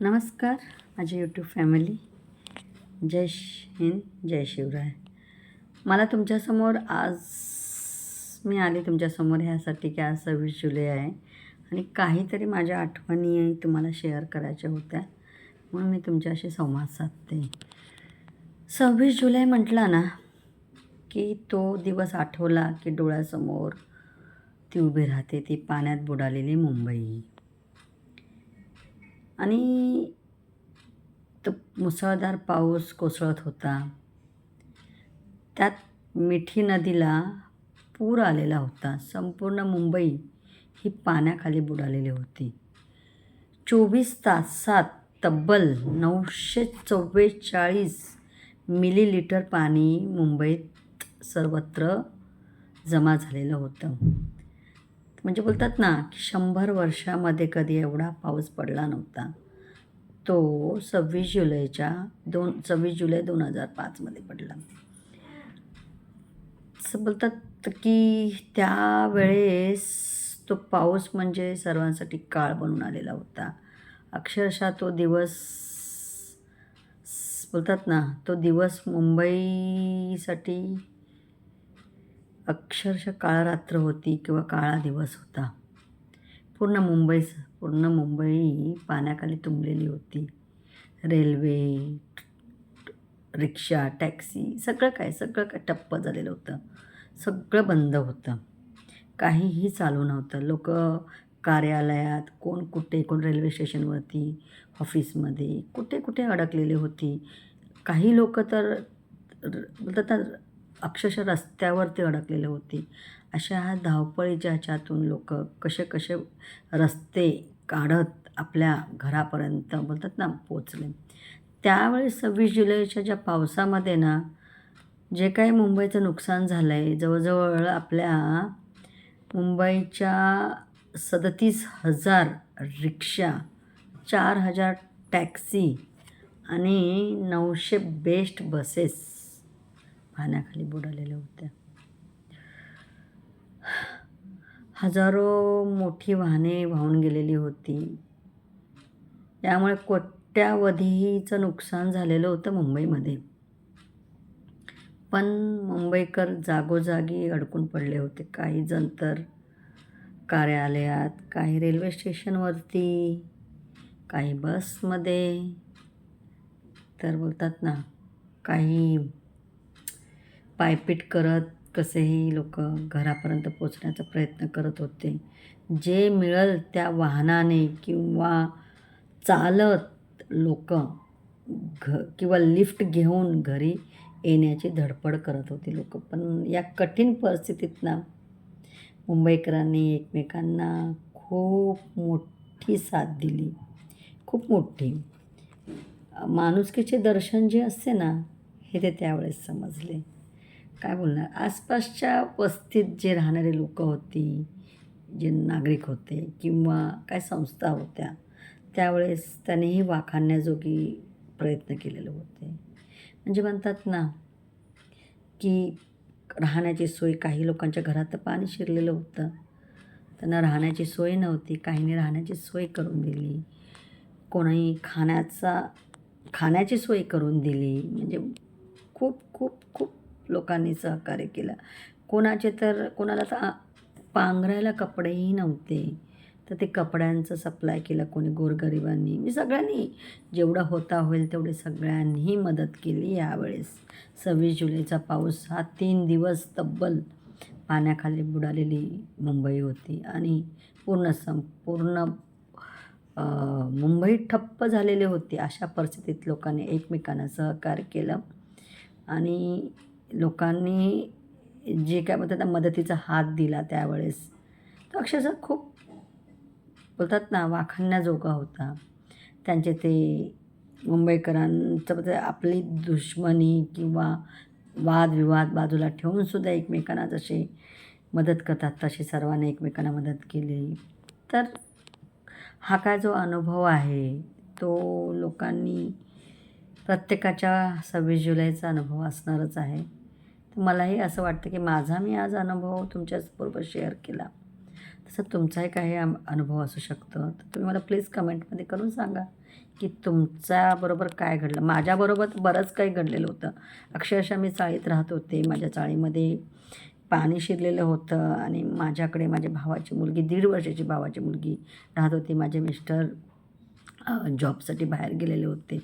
नमस्कार माझी YouTube family जय हिंद जय शिवराय. मला तुमच्यासमोर आज मी आले तुमच्यासमोर ह्यासाठी की आज सव्वीस जुलै आहे आणि काहीतरी माझ्या आठवणी तुम्हाला शेअर करायच्या होत्या. म्हणून मी तुमच्याशी संवाद साधते. सव्वीस जुलै म्हटला ना की तो दिवस आठवला की डोळ्यासमोर ती उभी राहते ती पाण्यात बुडालेली मुंबई. आणि तो मुसळधार पाऊस कोसळत होता. त्यात मिठी नदीला पूर आलेला होता. संपूर्ण मुंबई ही पाण्याखाली बुडालेली होती. चोवीस तासात तब्बल नऊशे चव्वेचाळीस मिलीलिटर पाणी मुंबईत सर्वत्र जमा झालेलं होतं. म्हणजे बोलतात ना की शंभर वर्षामध्ये कधी एवढा पाऊस पडला नव्हता. तो सव्वीस जुलैच्या दोन सव्वीस जुलै दोन हजार पाचमध्ये पडला. असं बोलतात की त्यावेळेस तो पाऊस म्हणजे सर्वांसाठी काळ बनून आलेला होता. अक्षरशः तो दिवस बोलतात ना तो दिवस मुंबईसाठी अक्षरशः काळ रात्र होती किंवा काळा दिवस होता. पूर्ण मुंबई पूर्ण मुंबई पाण्याखाली तुंबलेली होती. रेल्वे रिक्षा टॅक्सी सगळं काय सगळं काय टप्प झालेलं होतं. सगळं बंद होतं. काहीही चालू नव्हतं. लोक कार्यालयात कोण कुठे कोण रेल्वे स्टेशनवरती ऑफिसमध्ये कुठे कुठे अडकलेली होती. काही लोक तर बोलतात अक्षरशः रस्त्यावरती अडकलेले होते. अशा ह्या धावपळीच्या ह्याच्यातून लोक कसे कसे रस्ते काढत आपल्या घरापर्यंत बोलतात ना पोचले. त्यावेळी सव्वीस जुलैच्या ज्या पावसामध्ये ना जे काही मुंबईचं नुकसान झालं आहे जवळजवळ आपल्या मुंबईच्या सदतीस हजार रिक्षा चार हजार टॅक्सी आणि नऊशे बेस्ट बसेस पाण्याखाली बुडालेल्या होत्या हजारो मोठी वाहने वाहून गेलेली होती. यामुळे कोट्यावधीचं नुकसान झालेलं होतं मुंबईमध्ये. पण मुंबईकर जागोजागी अडकून पडले होते. काही जण तर कार्यालयात काही रेल्वे स्टेशनवरती काही बसमध्ये. तर बोलतात ना काही पायपीट करत कसेही लोक घरापर्यंत पोचण्याचा प्रयत्न करत होते. जे मिळेल त्या वाहनाने किंवा चालत लोक घ किंवा लिफ्ट घेऊन घरी येण्याची धडपड करत होती लोक. पण या कठीण परिस्थितीत ना मुंबईकरांनी एकमेकांना खूप मोठी साथ दिली. खूप मोठी. माणुसकीचे दर्शन जे असते ना हे ते त्यावेळेस समजले. काय बोलणार? आसपासच्या वस्तीत जे राहणारे लोक होती जे नागरिक होते किंवा काय संस्था होत्या त्यावेळेस त्यांनीही वाखाणण्याजोगी प्रयत्न केलेले होते. म्हणजे म्हणतात ना की राहण्याची सोय काही लोकांच्या घरात तर पाणी शिरलेलं होतं. त्यांना राहण्याची सोय नव्हती काहींनी राहण्याची सोय करून दिली. कोणी खाण्याचा खाण्याची सोय करून दिली. म्हणजे खूप खूप खूप लोकांनी सहकार्य केलं. कोणाचे तर कोणाला तर पांघरायला कपडेही नव्हते. तर ते कपड्यांचं सप्लाय केलं कोणी गोरगरिबांनी. मी सगळ्यांनी जेवढा होता होईल तेवढे सगळ्यांनी मदत केली यावेळेस. सव्वीस जुलैचा पाऊस हा तीन दिवस तब्बल पाण्याखाली बुडालेली मुंबई होती. आणि पूर्ण संपूर्ण मुंबई ठप्प झालेली होती. अशा परिस्थितीत लोकांनी एकमेकांना सहकार्य केलं. आणि लोकांनी जे काय बोलतात मदतीचा हात दिला त्यावेळेस तो अक्षरशः खूप बोलतात ना वाखाणण्याजोगा होता. त्यांचे ते मुंबईकरांचं आपली दुश्मनी किंवा वादविवाद बाजूला ठेवूनसुद्धा एकमेकांना जसे मदत करतात तशी सर्वांनी एकमेकांना मदत केली. तर हा काय जो अनुभव आहे तो लोकांनी प्रत्येकाच्या सव्वीस जुलैचा अनुभव असणारच आहे. तर मलाही असं वाटतं की माझा मी आज अनुभव तुमच्याचबरोबर शेअर केला. तसं तुमचाही काही अनुभव असू शकतो. तर तुम्ही मला प्लीज कमेंटमध्ये करून सांगा की तुमच्याबरोबर काय घडलं. माझ्याबरोबर बरंच काही घडलेलं होतं. अक्षरशः मी चाळीत राहत होते. माझ्या चाळीमध्ये पाणी शिरलेलं होतं आणि माझ्याकडे माझ्या भावाची मुलगी दीड वर्षाची भावाची मुलगी राहत होती. माझे मिस्टर जॉबसाठी बाहेर गेलेले होते.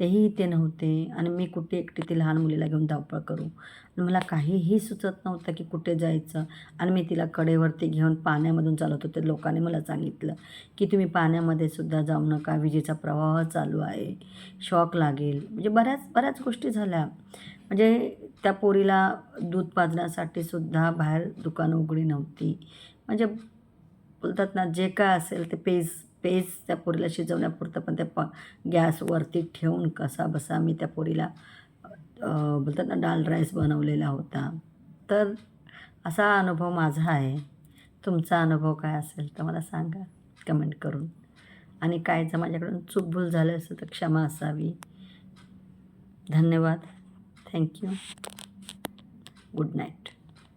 तेही इथे नव्हते आणि मी कुठे एकटी ती लहान मुलीला घेऊन धावपळ करू? आणि मला काहीही सुचत नव्हतं की कुठे जायचं. आणि मी तिला कडेवरती घेऊन पाण्यामधून चालत होते. लोकांनी मला सांगितलं की तुम्ही पाण्यामध्ये सुद्धा जाऊ नका. विजेचा प्रवाह चालू आहे. शॉक लागेल. म्हणजे बऱ्याच बऱ्याच गोष्टी झाल्या. म्हणजे त्या पोरीला दूध पाजण्यासाठी सुद्धा बाहेर दुकानं उघडी नव्हती. म्हणजे बोलतात ना जे काय असेल ते पेज पेज त्या पोरीला शिजवण्यापुरतं पण त्या प गॅसवरती ठेवून कसा बसा मी त्या पोरीला बोलतात ना डाल राईस बनवलेला होता. तर असा अनुभव माझा आहे. तुमचा अनुभव काय असेल तर मला सांगा कमेंट करून. आणि काय जर माझ्याकडून चूकभूल झालं असेल तर क्षमा असावी. धन्यवाद. Thank you good night.